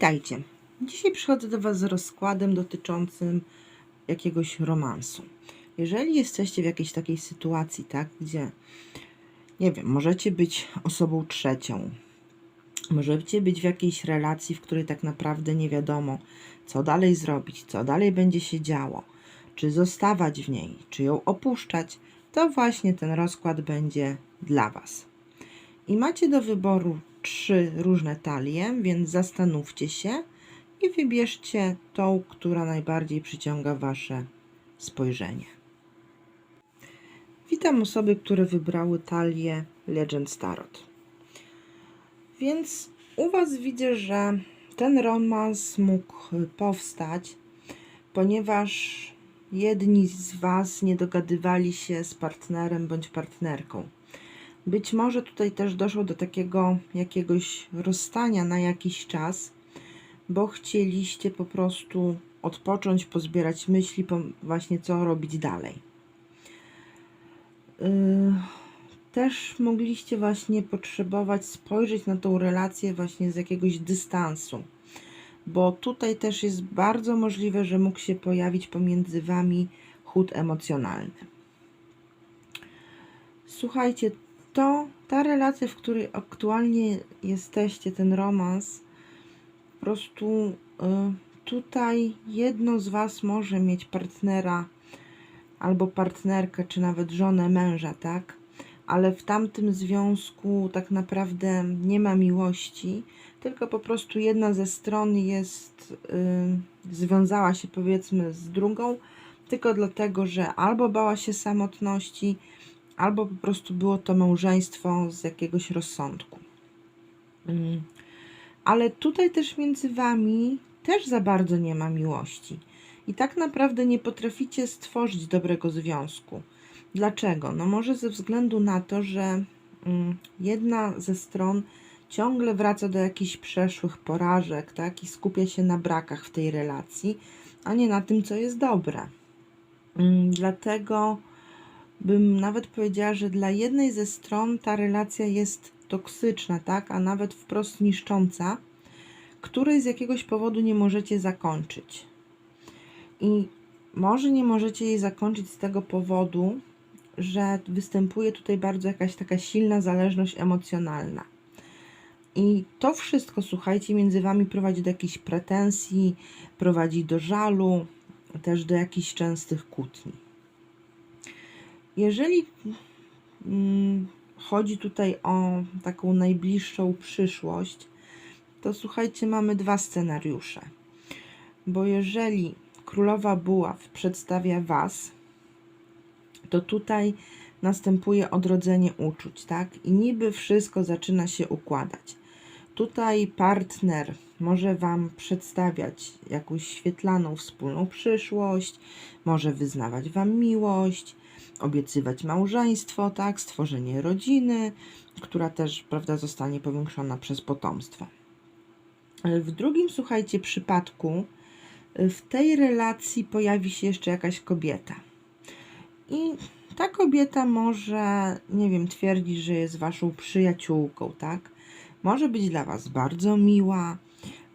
Witajcie. Dzisiaj przychodzę do Was z rozkładem dotyczącym jakiegoś romansu. Jeżeli jesteście w jakiejś takiej sytuacji, tak, gdzie nie wiem, możecie być osobą trzecią, możecie być w jakiejś relacji, w której tak naprawdę nie wiadomo, co dalej zrobić, co dalej będzie się działo, czy zostawać w niej, czy ją opuszczać, to właśnie ten rozkład będzie dla Was. I macie do wyboru trzy różne talie, więc zastanówcie się i wybierzcie tą, która najbardziej przyciąga Wasze spojrzenie. Witam osoby, które wybrały talię Legend Tarot. Więc u Was widzę, że ten romans mógł powstać, ponieważ jedni z Was nie dogadywali się z partnerem bądź partnerką. Być może tutaj też doszło do takiego jakiegoś rozstania na jakiś czas, bo chcieliście po prostu odpocząć, pozbierać myśli, po właśnie co robić dalej. Yy, Też mogliście właśnie potrzebować spojrzeć na tą relację właśnie z jakiegoś dystansu, bo tutaj też jest bardzo możliwe, że mógł się pojawić pomiędzy wami chód emocjonalny. Słuchajcie, to ta relacja, w której aktualnie jesteście, ten romans, po prostu y, tutaj jedno z Was może mieć partnera albo partnerkę, czy nawet żonę męża, tak? Ale w tamtym związku tak naprawdę nie ma miłości, tylko po prostu jedna ze stron jest, y, związała się powiedzmy z drugą, tylko dlatego, że albo bała się samotności, albo po prostu było to małżeństwo z jakiegoś rozsądku. Mm. Ale tutaj też między wami też za bardzo nie ma miłości. I tak naprawdę nie potraficie stworzyć dobrego związku. Dlaczego? No może ze względu na to, że mm, jedna ze stron ciągle wraca do jakichś przeszłych porażek, tak? I skupia się na brakach w tej relacji, a nie na tym, co jest dobre. Mm, Dlatego bym nawet powiedziała, że dla jednej ze stron ta relacja jest toksyczna, tak, a nawet wprost niszcząca, której z jakiegoś powodu nie możecie zakończyć. I może nie możecie jej zakończyć z tego powodu, że występuje tutaj bardzo jakaś taka silna zależność emocjonalna. I to wszystko, słuchajcie, między wami prowadzi do jakichś pretensji, prowadzi do żalu, też do jakichś częstych kłótni. Jeżeli mm, chodzi tutaj o taką najbliższą przyszłość, to słuchajcie, mamy dwa scenariusze. Bo jeżeli królowa buław przedstawia was, to tutaj następuje odrodzenie uczuć, tak? I niby wszystko zaczyna się układać. Tutaj partner może Wam przedstawiać jakąś świetlaną wspólną przyszłość, może wyznawać Wam miłość, obiecywać małżeństwo, tak, stworzenie rodziny, która też, prawda, zostanie powiększona przez potomstwo. W drugim, słuchajcie, przypadku w tej relacji pojawi się jeszcze jakaś kobieta. I ta kobieta może, nie wiem, twierdzić, że jest waszą przyjaciółką, tak? Może być dla was bardzo miła,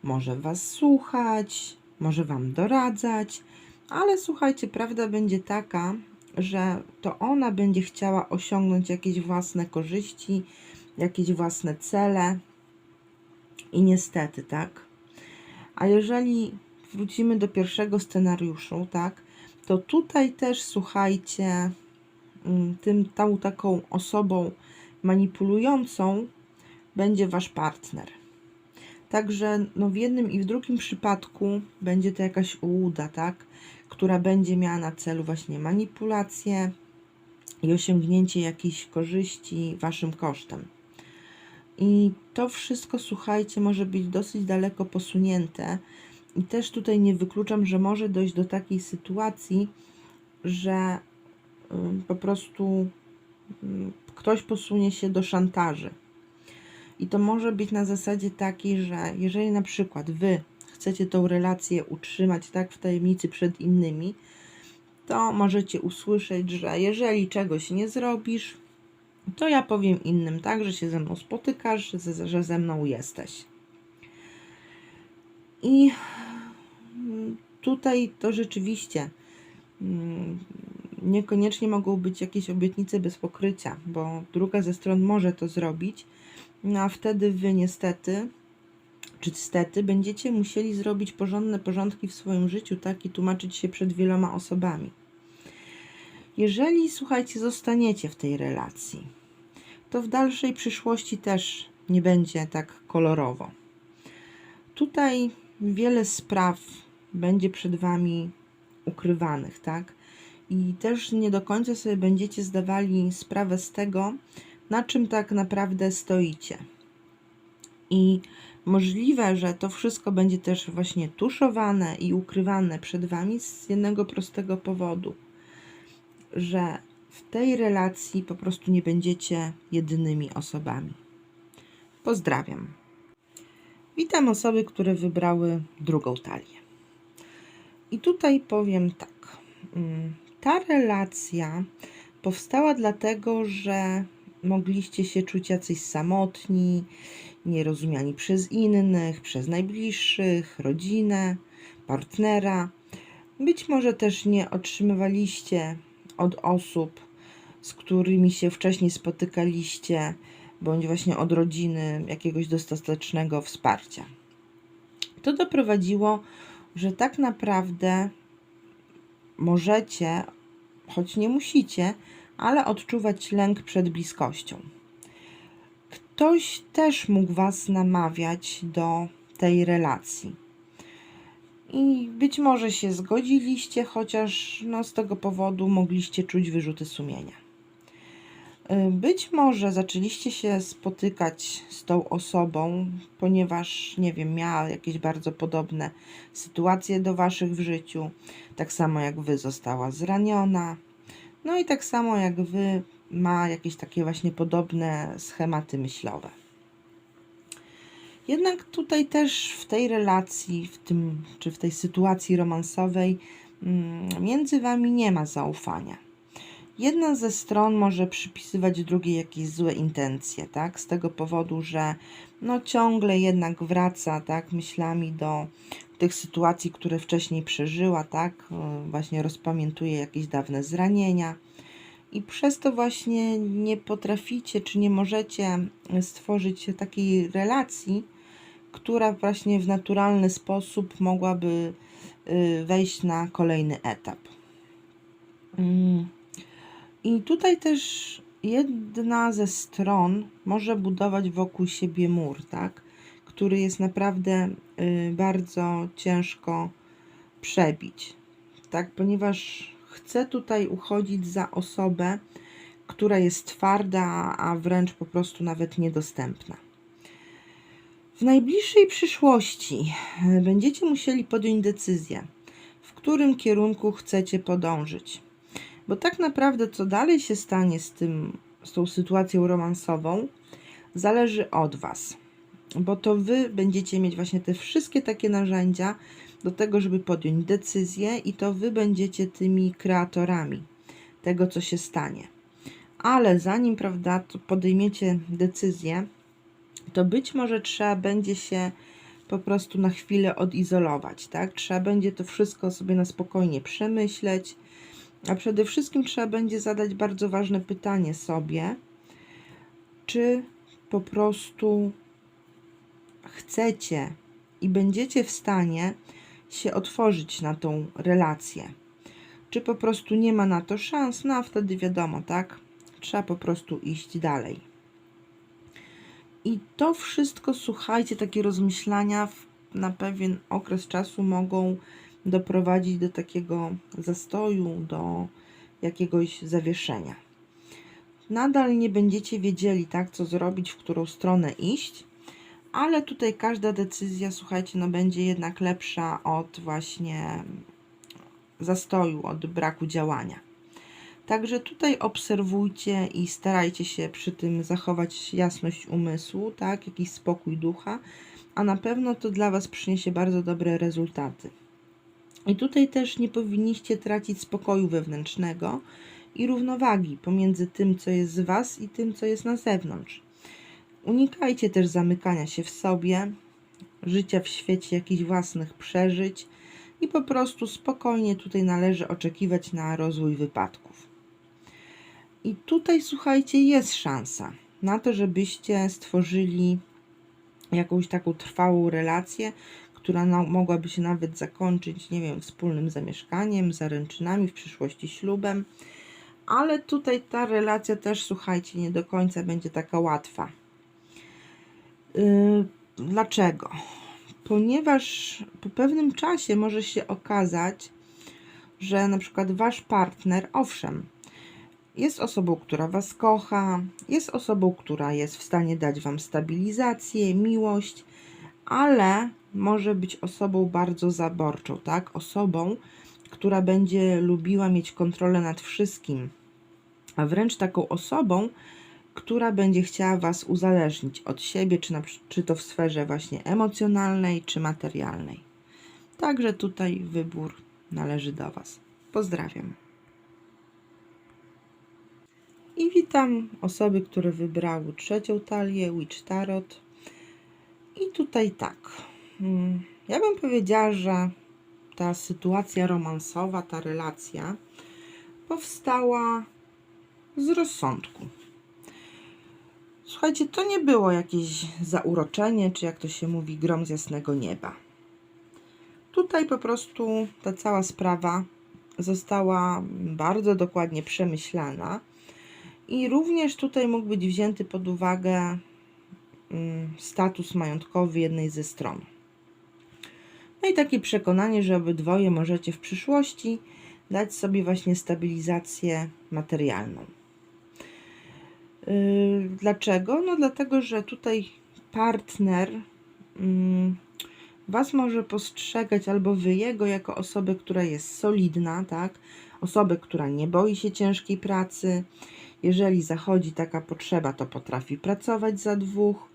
może was słuchać, może wam doradzać, ale słuchajcie, prawda będzie taka, że to ona będzie chciała osiągnąć jakieś własne korzyści, jakieś własne cele. I niestety, tak? A jeżeli wrócimy do pierwszego scenariuszu, tak, to tutaj też słuchajcie, mm, tym tą taką osobą manipulującą będzie wasz partner. Także no w jednym i w drugim przypadku będzie to jakaś ułuda, tak? Która będzie miała na celu właśnie manipulację i osiągnięcie jakichś korzyści waszym kosztem. I to wszystko, słuchajcie, może być dosyć daleko posunięte. I też tutaj nie wykluczam, że może dojść do takiej sytuacji, że po prostu ktoś posunie się do szantaży. I to może być na zasadzie takiej, że jeżeli na przykład wy chcecie tą relację utrzymać tak w tajemnicy przed innymi, to możecie usłyszeć, że jeżeli czegoś nie zrobisz, to ja powiem innym, tak, że się ze mną spotykasz, że, ze mną jesteś. I mm, tutaj to rzeczywiście mm, niekoniecznie mogą być jakieś obietnice bez pokrycia, bo druga ze stron może to zrobić, no a wtedy wy niestety, czy stety, będziecie musieli zrobić porządne porządki w swoim życiu, tak, i tłumaczyć się przed wieloma osobami. Jeżeli, słuchajcie, zostaniecie w tej relacji, to w dalszej przyszłości też nie będzie tak kolorowo. Tutaj wiele spraw będzie przed Wami ukrywanych, tak? I też nie do końca sobie będziecie zdawali sprawę z tego, na czym tak naprawdę stoicie. I możliwe, że to wszystko będzie też właśnie tuszowane i ukrywane przed Wami z jednego prostego powodu, że w tej relacji po prostu nie będziecie jedynymi osobami. Pozdrawiam. Witam osoby, które wybrały drugą talię. I tutaj powiem tak. mm, Ta relacja powstała dlatego, że mogliście się czuć jacyś samotni, nierozumiani przez innych, przez najbliższych, rodzinę, partnera. Być może też nie otrzymywaliście od osób, z którymi się wcześniej spotykaliście, bądź właśnie od rodziny jakiegoś dostatecznego wsparcia. To doprowadziło, że tak naprawdę możecie, choć nie musicie, ale odczuwać lęk przed bliskością. Ktoś też mógł Was namawiać do tej relacji. I być może się zgodziliście, chociaż no, z tego powodu mogliście czuć wyrzuty sumienia. Y, Być może zaczęliście się spotykać z tą osobą, ponieważ, nie wiem, miała jakieś bardzo podobne sytuacje do waszych w życiu, tak samo jak wy została zraniona, no i tak samo jak wy ma jakieś takie właśnie podobne schematy myślowe. Jednak tutaj też w tej relacji, w tym czy w tej sytuacji romansowej, mm, między wami nie ma zaufania jedna ze stron może przypisywać drugiej jakieś złe intencje, tak? Z tego powodu, że no ciągle jednak wraca, tak, myślami do tych sytuacji, które wcześniej przeżyła, tak? Właśnie rozpamiętuje jakieś dawne zranienia. I przez to właśnie nie potraficie, czy nie możecie stworzyć takiej relacji, która właśnie w naturalny sposób mogłaby y, wejść na kolejny etap. Mm. I tutaj też jedna ze stron może budować wokół siebie mur, tak? Który jest naprawdę y, bardzo ciężko przebić, tak? Ponieważ chce tutaj uchodzić za osobę, która jest twarda, a wręcz po prostu nawet niedostępna. W najbliższej przyszłości y, będziecie musieli podjąć decyzję, w którym kierunku chcecie podążyć. Bo tak naprawdę, co dalej się stanie z, tym, z tą sytuacją romansową, zależy od Was. Bo to Wy będziecie mieć właśnie te wszystkie takie narzędzia do tego, żeby podjąć decyzję, i to Wy będziecie tymi kreatorami tego, co się stanie. Ale zanim, prawda, podejmiecie decyzję, to być może trzeba będzie się po prostu na chwilę odizolować, tak? Trzeba będzie to wszystko sobie na spokojnie przemyśleć, a przede wszystkim trzeba będzie zadać bardzo ważne pytanie sobie, czy po prostu chcecie i będziecie w stanie się otworzyć na tą relację. Czy po prostu nie ma na to szans, no a wtedy wiadomo, tak? Trzeba po prostu iść dalej. I to wszystko, słuchajcie, takie rozmyślania w, na pewien okres czasu mogą doprowadzić do takiego zastoju, do jakiegoś zawieszenia. Nadal nie będziecie wiedzieli, tak, co zrobić, w którą stronę iść, ale tutaj każda decyzja, słuchajcie, no będzie jednak lepsza od właśnie zastoju, od braku działania. Także tutaj obserwujcie i starajcie się przy tym zachować jasność umysłu, tak, jakiś spokój ducha, a na pewno to dla Was przyniesie bardzo dobre rezultaty. I tutaj też nie powinniście tracić spokoju wewnętrznego i równowagi pomiędzy tym, co jest z Was i tym, co jest na zewnątrz. Unikajcie też zamykania się w sobie, życia w świecie jakichś własnych przeżyć i po prostu spokojnie tutaj należy oczekiwać na rozwój wypadków. I tutaj, słuchajcie, jest szansa na to, żebyście stworzyli jakąś taką trwałą relację, która na, mogłaby się nawet zakończyć, nie wiem, wspólnym zamieszkaniem, zaręczynami, w przyszłości ślubem. Ale tutaj ta relacja też, słuchajcie, nie do końca będzie taka łatwa. Yy, dlaczego? Ponieważ po pewnym czasie może się okazać, że na przykład wasz partner, owszem, jest osobą, która was kocha, jest osobą, która jest w stanie dać wam stabilizację, miłość, ale może być osobą bardzo zaborczą, tak? Osobą, która będzie lubiła mieć kontrolę nad wszystkim, a wręcz taką osobą, która będzie chciała Was uzależnić od siebie, czy, na, czy to w sferze właśnie emocjonalnej, czy materialnej. Także tutaj wybór należy do Was. Pozdrawiam. I witam osoby, które wybrały trzecią talię Witch Tarot. I tutaj tak. mm, Ja bym powiedziała, że ta sytuacja romansowa, ta relacja powstała z rozsądku. Słuchajcie, to nie było jakieś zauroczenie, czy jak to się mówi, grom z jasnego nieba. Tutaj po prostu ta cała sprawa została bardzo dokładnie przemyślana i również tutaj mógł być wzięty pod uwagę mm, status majątkowy jednej ze stron. No i takie przekonanie, że obydwoje możecie w przyszłości dać sobie właśnie stabilizację materialną. Yy, Dlaczego? No dlatego, że tutaj partner mm, Was może postrzegać albo Wy jego jako osobę, która jest solidna, tak? Osobę, która nie boi się ciężkiej pracy. Jeżeli zachodzi taka potrzeba, to potrafi pracować za dwóch,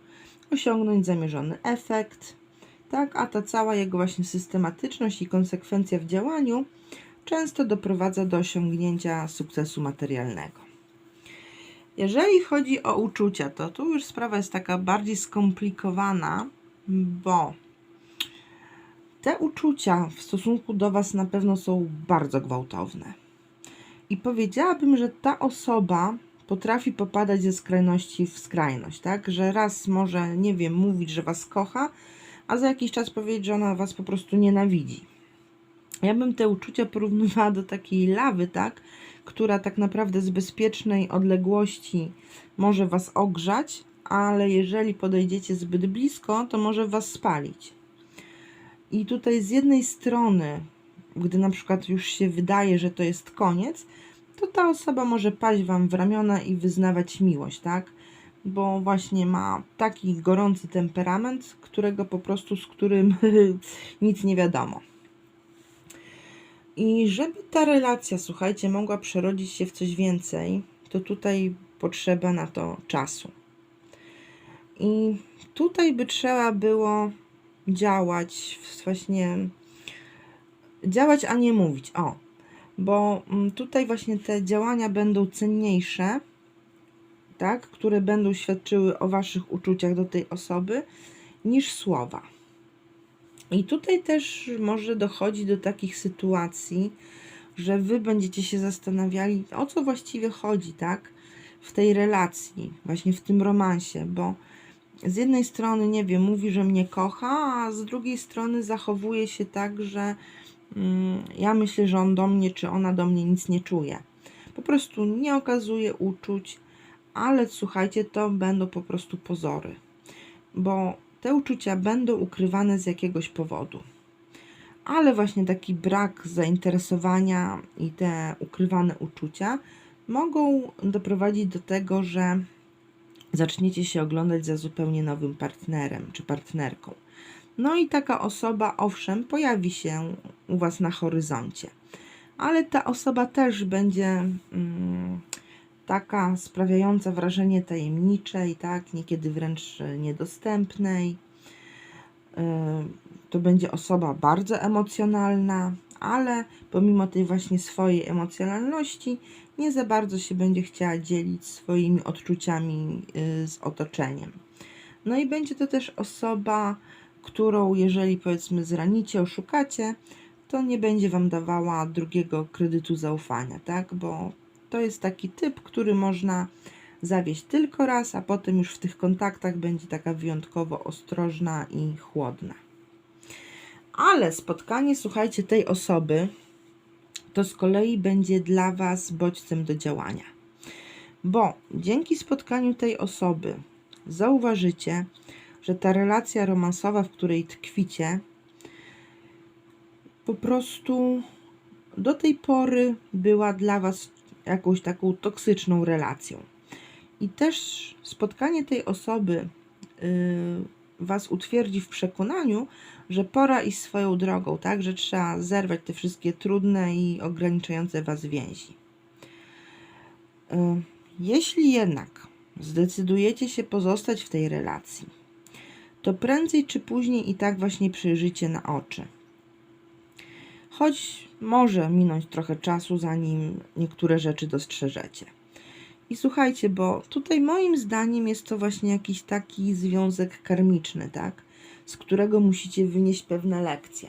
osiągnąć zamierzony efekt, tak? A ta cała jego właśnie systematyczność i konsekwencja w działaniu często doprowadza do osiągnięcia sukcesu materialnego. Jeżeli chodzi o uczucia, to tu już sprawa jest taka bardziej skomplikowana, bo te uczucia w stosunku do Was na pewno są bardzo gwałtowne. I powiedziałabym, że ta osoba potrafi popadać ze skrajności w skrajność, tak? Że raz może, nie wiem, mówić, że Was kocha, a za jakiś czas powiedzieć, że ona Was po prostu nienawidzi. Ja bym te uczucia porównywała do takiej lawy, tak? Która tak naprawdę z bezpiecznej odległości może Was ogrzać, ale jeżeli podejdziecie zbyt blisko, to może Was spalić. I tutaj z jednej strony, gdy na przykład już się wydaje, że to jest koniec, to ta osoba może paść Wam w ramiona i wyznawać miłość, tak? Bo właśnie ma taki gorący temperament, którego po prostu, z którym nic nie wiadomo. I żeby ta relacja, słuchajcie, mogła przerodzić się w coś więcej, to tutaj potrzeba na to czasu. I tutaj by trzeba było działać, właśnie działać, a nie mówić. O, bo mm, tutaj właśnie te działania będą cenniejsze, tak, które będą świadczyły o waszych uczuciach do tej osoby, niż słowa. I tutaj też może dochodzić do takich sytuacji, że wy będziecie się zastanawiali, o co właściwie chodzi, tak? W tej relacji, właśnie w tym romansie, bo z jednej strony, nie wiem, mówi, że mnie kocha, a z drugiej strony zachowuje się tak, że mm, ja myślę, że on do mnie, czy ona do mnie nic nie czuje. Po prostu nie okazuje uczuć, ale słuchajcie, to będą po prostu pozory, bo te uczucia będą ukrywane z jakiegoś powodu. Ale właśnie taki brak zainteresowania i te ukrywane uczucia mogą doprowadzić do tego, że zaczniecie się oglądać za zupełnie nowym partnerem czy partnerką. No i taka osoba, owszem, pojawi się u Was na horyzoncie, ale ta osoba też będzie mm, taka sprawiająca wrażenie tajemniczej, tak, niekiedy wręcz e, niedostępnej. E, To będzie osoba bardzo emocjonalna, ale pomimo tej właśnie swojej emocjonalności, nie za bardzo się będzie chciała dzielić swoimi odczuciami y, z otoczeniem. No i będzie to też osoba którą jeżeli powiedzmy zranicie, oszukacie, to nie będzie Wam dawała drugiego kredytu zaufania, tak? Bo to jest taki typ, który można zawieść tylko raz, a potem już w tych kontaktach będzie taka wyjątkowo ostrożna i chłodna. Ale spotkanie, słuchajcie, tej osoby to z kolei będzie dla Was bodźcem do działania. Bo dzięki spotkaniu tej osoby zauważycie, że ta relacja romansowa, w której tkwicie, po prostu do tej pory była dla Was jakąś taką toksyczną relacją. I też spotkanie tej osoby yy, Was utwierdzi w przekonaniu, że pora iść swoją drogą, tak? Że trzeba zerwać te wszystkie trudne i ograniczające Was więzi. Yy, Jeśli jednak zdecydujecie się pozostać w tej relacji, to prędzej czy później i tak właśnie przyjrzycie na oczy. Choć może minąć trochę czasu, zanim niektóre rzeczy dostrzeżecie. I słuchajcie, bo tutaj moim zdaniem jest to właśnie jakiś taki związek karmiczny, tak? Z którego musicie wynieść pewne lekcje.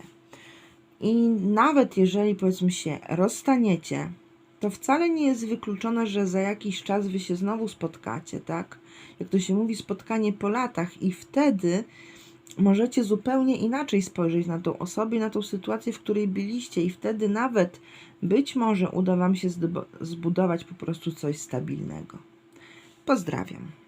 I nawet jeżeli powiedzmy się rozstaniecie, to wcale nie jest wykluczone, że za jakiś czas wy się znowu spotkacie, tak? Jak to się mówi, spotkanie po latach, i wtedy możecie zupełnie inaczej spojrzeć na tą osobę, na tą sytuację, w której byliście, i wtedy nawet być może uda Wam się zbudować po prostu coś stabilnego. Pozdrawiam.